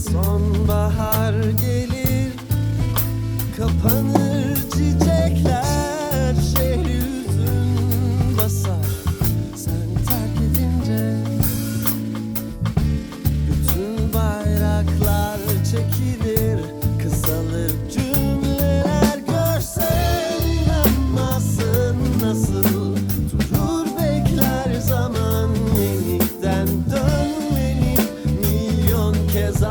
sonbahar gelir Kapanır çiçekler şehri üzüm basar. Sen terk edince Bütün bayraklar çekilir Kısalır cümleler görsen Anlasın nasıl durur bekler zaman Yeniden dönmeni milyon kez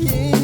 yeah.